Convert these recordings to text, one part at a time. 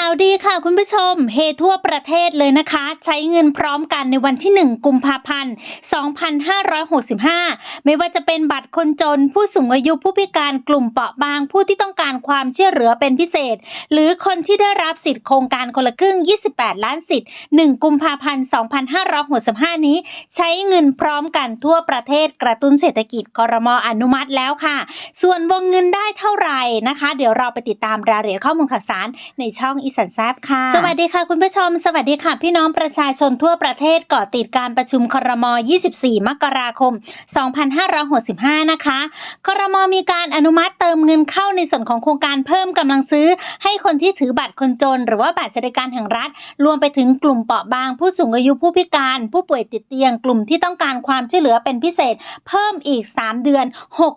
ข่าวดีค่ะคุณผู้ชม เฮทั่วประเทศเลยนะคะ ใช้เงินพร้อมกันในวันที่ 1 กุมภาพันธ์ 2565 ไม่ว่าจะเป็นบัตรคนจน ผู้สูงอายุผู้พิการกลุ่มเปราะบางผู้ที่ต้องการความช่วยเหลือเป็นพิเศษ หรือคนที่ได้รับสิทธิโครงการคนละครึ่ง 28 ล้านสิทธิ์ 1 กุมภาพันธ์ 2565 นี้ ใช้เงินพร้อมกันทั่วประเทศกระตุ้นเศรษฐกิจคอรมออนุมัติแล้วค่ะ ส่วนวงเงินได้เท่าไหร่นะคะ เดี๋ยวเราไปติดตามรายละเอียดข้อมูลข่าวสารในช่องอีสันแซบค่ะ สวัสดีค่ะคุณผู้ชม สวัสดีค่ะ พี่น้องประชาชนทั่วประเทศเกาะติดการประชุมครม 24 มกราคม 2565 นะคะครมมีการอนุมัติเติมเงินเข้าในส่วนของโครงการเพิ่มกำลังซื้อ ให้คนที่ถือบัตรคนจน หรือว่าบัตรสวัสดิการแห่งรัฐ รวมไปถึงกลุ่มเปราะบาง ผู้สูงอายุผู้พิการ ผู้ป่วยติดเตียง กลุ่มที่ต้องการความช่วยเหลือเป็นพิเศษ เพิ่มอีก 3 เดือน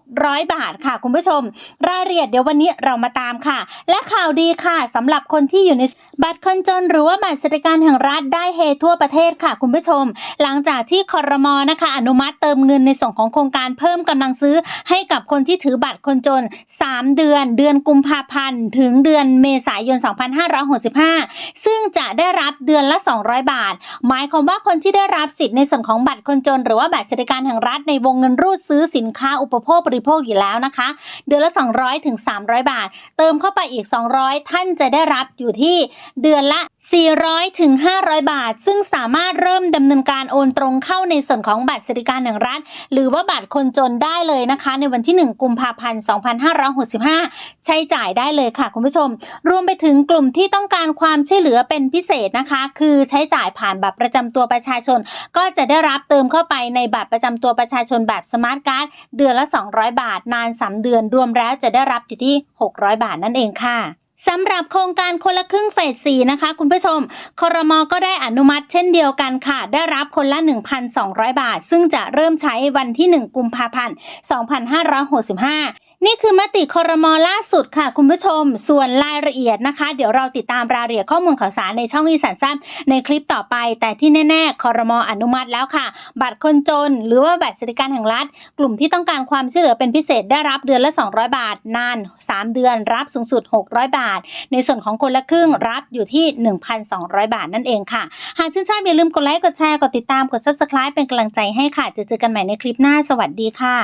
600 บาทค่ะ คุณผู้ชม รายละเอียดเดี๋ยววันนี้เรามาตามค่ะ และข่าวดีค่ะสำหรับคนที่อยู่ใน บัตรคนจนหรือว่าบัตรสวัสดิการแห่งรัฐได้เฮทั่วประเทศค่ะคุณผู้ชม หลังจากที่คอรมอนะคะ อนุมัติเติมเงินในส่วนของโครงการเพิ่มกำลังซื้อ ให้กับคนที่ถือบัตรคนจน 3 เดือน เดือนกุมภาพันธ์ถึงเดือนเมษายน 2565 ซึ่งจะได้รับเดือนละ 200 บาท หมายความว่าคนที่ได้รับสิทธิ์ในส่วนของบัตรคนจน หรือว่าบัตรสวัสดิการแห่งรัฐในวงเงินรูดซื้อสินค้าอุปโภคบริโภคอยู่แล้วนะคะ เดือนละ 200ถึง300 บาท เติมเข้าไปอีก 200 ท่านจะได้รับอยู่ที่เดือนละ 400ถึง500 บาท ซึ่งสามารถเริ่มดำเนินการโอนตรงเข้าในส่วนของบัตรสวัสดิการแห่งรัฐ หรือว่าบัตรคนจนได้เลยนะคะ ในวันที่ 1 กุมภาพันธ์ 2565 ใช้จ่ายได้เลยค่ะคุณผู้ชม รวมไปถึงกลุ่มที่ต้องการความช่วยเหลือเป็นพิเศษนะคะ คือใช้จ่ายผ่านบัตรประจำตัวประชาชน ก็จะได้รับเติมเข้าไปในบัตรประจำตัวประชาชนแบบสมาร์ทการ์ดเดือนละ 200 บาท นาน 3 เดือนรวมแล้วจะได้รับอยู่ที่ 600 บาทนั่นเองค่ะ สำหรับโครงการคนละครึ่งเฟส4นะคะคุณผู้ชม ครมก็ได้อนุมัติเช่นเดียวกันค่ะ ได้รับคนละ 1,200 บาท ซึ่งจะเริ่มใช้วันที่ 1 กุมภาพันธ์ 2565 นี่คือมติคอรมอล่าสุดค่ะ คุณผู้ชม ส่วนรายละเอียดนะคะ เดี๋ยวเราติดตามรายละเอียดข้อมูลข่าวสารในช่องอีสานซ้ำในคลิปต่อไป แต่ที่แน่ๆคอรมออนุมัติแล้วค่ะ บัตรคนจน หรือว่าบัตรสวัสดิการแห่งรัฐ กลุ่มที่ต้องการความช่วยเหลือเป็นพิเศษได้รับเดือนละ 200 บาท นาน 3 เดือน รับสูงสุด 600 บาท ในส่วนของคนละครึ่งรับอยู่ที่ 1,200 บาทนั่นเองค่ะ หากชื่นชอบอย่าลืมกดไลค์กดแชร์กดติดตามกด subscribe เป็นกำลังใจให้ค่ะจะเจอกันใหม่ในคลิปหน้าสวัสดีค่ะ